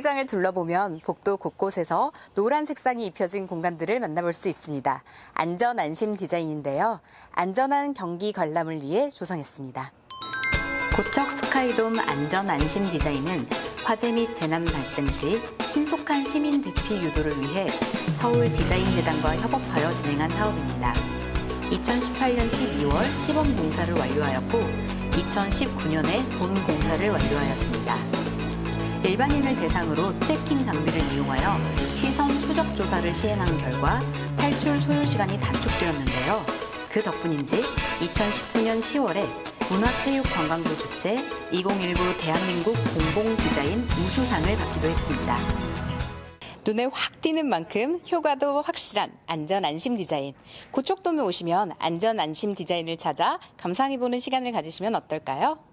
시장을 둘러보면 복도 곳곳에서 노란 색상이 입혀진 공간들을 만나볼 수 있습니다. 안전 안심 디자인인데요. 안전한 경기 관람을 위해 조성했습니다. 고척 스카이돔 안전 안심 디자인은 화재 및 재난 발생 시 신속한 시민 대피 유도를 위해 서울 디자인재단과 협업하여 진행한 사업입니다. 2018년 12월 시범 공사를 완료하였고 2019년에 본 공사를 완료하였습니다. 일반인을 대상으로 트래킹 장비를 이용하여 시선 추적 조사를 시행한 결과 탈출 소요 시간이 단축되었는데요. 그 덕분인지 2019년 10월에 문화체육관광부 주최 2019 대한민국 공공 디자인 우수상을 받기도 했습니다. 눈에 확 띄는 만큼 효과도 확실한 안전 안심 디자인. 고척돔에 오시면 안전 안심 디자인을 찾아 감상해보는 시간을 가지시면 어떨까요?